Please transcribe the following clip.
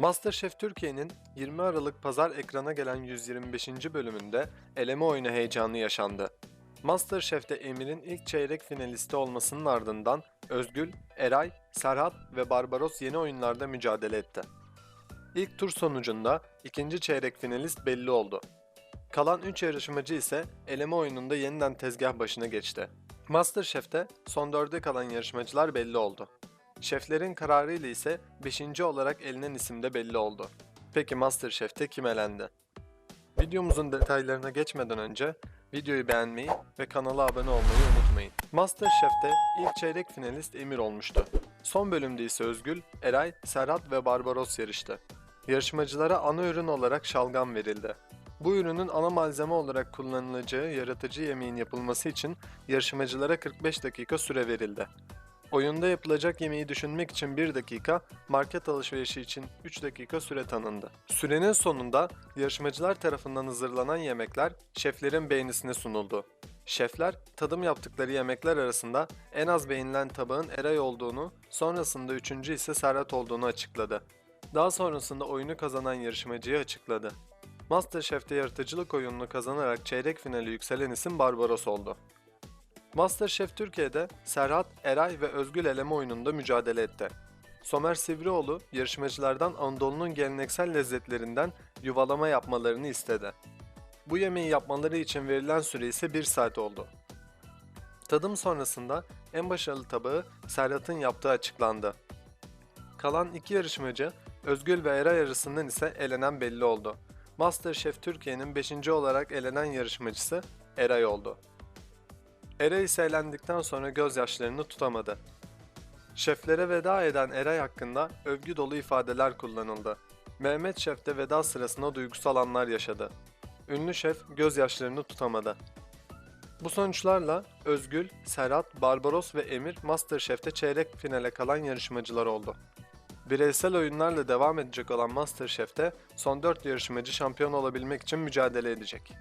MasterChef Türkiye'nin 20 Aralık pazar ekrana gelen 125. bölümünde eleme oyunu heyecanı yaşandı. MasterChef'te Emir'in ilk çeyrek finalisti olmasının ardından Özgül, Eray, Serhat ve Barbaros yeni oyunlarda mücadele etti. İlk tur sonucunda ikinci çeyrek finalist belli oldu. Kalan 3 yarışmacı ise eleme oyununda yeniden tezgah başına geçti. MasterChef'te son dörde kalan yarışmacılar belli oldu. Şeflerin kararıyla ise 5. olarak elenen isim de belli oldu. Peki MasterChef'te kim elendi? Videomuzun detaylarına geçmeden önce videoyu beğenmeyi ve kanala abone olmayı unutmayın. MasterChef'te ilk çeyrek finalist Emir olmuştu. Son bölümde ise Özgül, Eray, Serhat ve Barbaros yarıştı. Yarışmacılara ana ürün olarak şalgam verildi. Bu ürünün ana malzeme olarak kullanılacağı yaratıcı yemeğin yapılması için yarışmacılara 45 dakika süre verildi. Oyunda yapılacak yemeği düşünmek için 1 dakika, market alışverişi için 3 dakika süre tanındı. Sürenin sonunda yarışmacılar tarafından hazırlanan yemekler şeflerin beğenisine sunuldu. Şefler tadım yaptıkları yemekler arasında en az beğenilen tabağın Eray olduğunu, sonrasında üçüncü ise Serhat olduğunu açıkladı. Daha sonrasında oyunu kazanan yarışmacıyı açıkladı. Masterchef'te yaratıcılık oyununu kazanarak çeyrek finale yükselen isim Barbaros oldu. Masterchef Türkiye'de Serhat, Eray ve Özgül eleme oyununda mücadele etti. Somer Sivrioğlu yarışmacılardan Anadolu'nun geleneksel lezzetlerinden yuvalama yapmalarını istedi. Bu yemeği yapmaları için verilen süre ise 1 saat oldu. Tadım sonrasında en başarılı tabağı Serhat'ın yaptığı açıklandı. Kalan iki yarışmacı Özgül ve Eray arasından ise elenen belli oldu. Masterchef Türkiye'nin 5. olarak elenen yarışmacısı Eray oldu. Eray ise elendikten sonra gözyaşlarını tutamadı. Şeflere veda eden Eray hakkında övgü dolu ifadeler kullanıldı. Mehmet Şef de veda sırasında duygusal anlar yaşadı. Ünlü şef gözyaşlarını tutamadı. Bu sonuçlarla Özgül, Serhat, Barbaros ve Emir Masterchef'te çeyrek finale kalan yarışmacılar oldu. Bireysel oyunlarla devam edecek olan Masterchef'te son 4 yarışmacı şampiyon olabilmek için mücadele edecek.